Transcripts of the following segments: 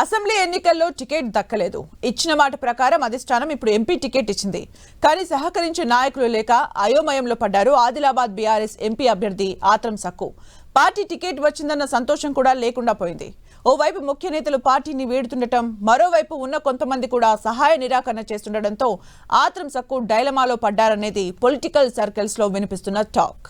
Assembly ఎన్నికల్లో ticket దక్కలేదు. ఇచ్చిన మాట ప్రకారం అధిష్టానం ఇప్పుడు ఎంపీ టికెట్ ఇచ్చింది. కానీ సహకరించే నాయకులు లేక అయోమయంలో పడ్డారు ఆదిలాబాద్ బీఆర్ఎస్ ఎంపీ అభ్యర్థి ఆత్రం సక్కు. పార్టీ టికెట్ వచ్చిందన్న సంతోషం కూడా లేకుండా పోయింది. ఓవైపు ముఖ్య నేతలు పార్టీని వీడుతుండటం మరోవైపు ఉన్న కొంతమంది కూడా సహాయ నిరాకరణ చేస్తుండటంతో ఆత్రం సక్కు డైలమాలో పడ్డారనేది పొలిటికల్ సర్కిల్స్లో వినిపిస్తున్న టాక్.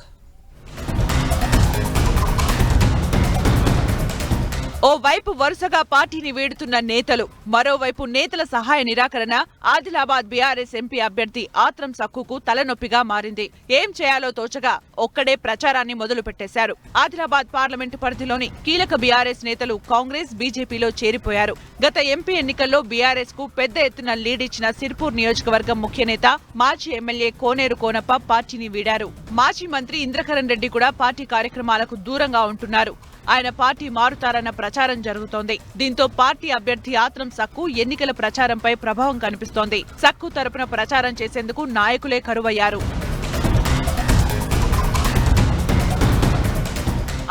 ఓవైపు వరుసగా పార్టీని వీడుతున్న నేతలు మరోవైపు నేతల సహాయ నిరాకరణ ఆదిలాబాద్ బీఆర్ఎస్ ఎంపీ అభ్యర్థి ఆత్రం సక్కుకు తలనొప్పిగా మారింది. ఏం చేయాలో తోచగా ఒక్కడే ప్రచారాన్ని మొదలు పెట్టేశారు. ఆదిలాబాద్ పార్లమెంటు పరిధిలోని కీలక బీఆర్ఎస్ నేతలు కాంగ్రెస్ బీజేపీలో చేరిపోయారు. గత ఎంపీ ఎన్నికల్లో బీఆర్ఎస్కు పెద్ద ఎత్తున లీడ్ ఇచ్చిన సిర్పూర్ నియోజకవర్గం ముఖ్య నేత మాజీ ఎమ్మెల్యే కోనేరు కోనప్ప పార్టీని వీడారు. మాజీ మంత్రి ఇంద్రకరణ్ రెడ్డి కూడా పార్టీ కార్యక్రమాలకు దూరంగా ఉంటున్నారు. ఆయన పార్టీ మారుతారన్న ప్రచారం జరుగుతోంది. దీంతో పార్టీ అభ్యర్థి ఆత్రం సక్కు ఎన్నికల ప్రచారంపై ప్రభావం కనిపిస్తోంది. సక్కు తరపున ప్రచారం చేసేందుకు నాయకులే కరువయ్యారు.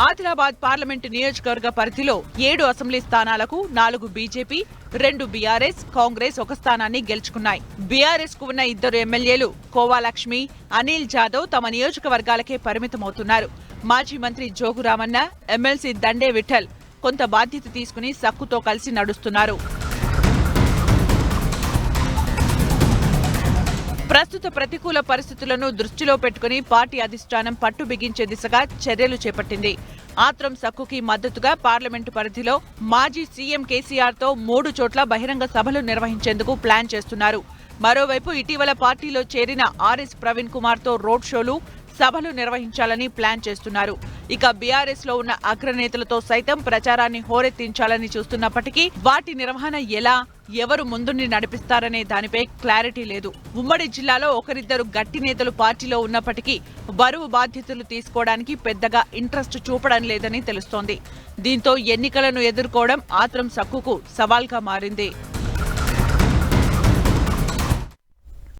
ఆదిలాబాద్ పార్లమెంటు నియోజకవర్గ పరిధిలో ఏడు అసెంబ్లీ స్థానాలకు నాలుగు బీజేపీ రెండు బీఆర్ఎస్ కాంగ్రెస్ ఒక స్థానాన్ని గెలుచుకున్నాయి. బీఆర్ఎస్కు ఉన్న ఇద్దరు ఎమ్మెల్యేలు కోవాలక్ష్మి అనిల్ జాదవ్ తమ నియోజకవర్గాలకే పరిమితమవుతున్నారు. మాజీ మంత్రి జోగు రామన్న ఎమ్మెల్సీ దండే విఠల్ కొంత బాధ్యత తీసుకుని సక్కుతో కలిసి నడుస్తున్నారు. ప్రస్తుత ప్రతికూల పరిస్థితులను దృష్టిలో పెట్టుకుని పార్టీ అధిష్టానం పట్టు బిగించే దిశగా చర్యలు చేపట్టింది. ఆత్రం సక్కుకి మద్దతుగా పార్లమెంటు పరిధిలో మాజీ సీఎం కేసీఆర్తో మూడు చోట్ల బహిరంగ సభలు నిర్వహించేందుకు ప్లాన్ చేస్తున్నారు. మరోవైపు ఇటీవల పార్టీలో చేరిన ఆర్ఎస్ ప్రవీణ్ కుమార్తో రోడ్ షోలు సభలు నిర్వహించాలని ప్లాన్ చేస్తున్నారు. ఇక బీఆర్ఎస్లో ఉన్న అగ్రనేతలతో సైతం ప్రచారాన్ని హోరెత్తించాలని చూస్తున్నప్పటికీ వాటి నిర్వహణ ఎలా ఎవరు ముందుండి నడిపిస్తారనే దానిపై క్లారిటీ లేదు. ఉమ్మడి జిల్లాలో ఒకరిద్దరు గట్టి నేతలు పార్టీలో ఉన్నప్పటికీ బరువు బాధ్యతలు తీసుకోవడానికి పెద్దగా ఇంట్రెస్ట్ చూపడం లేదని తెలుస్తోంది. దీంతో ఎన్నికలను ఎదుర్కోవడం ఆత్రం సక్కుకు సవాల్గా మారింది.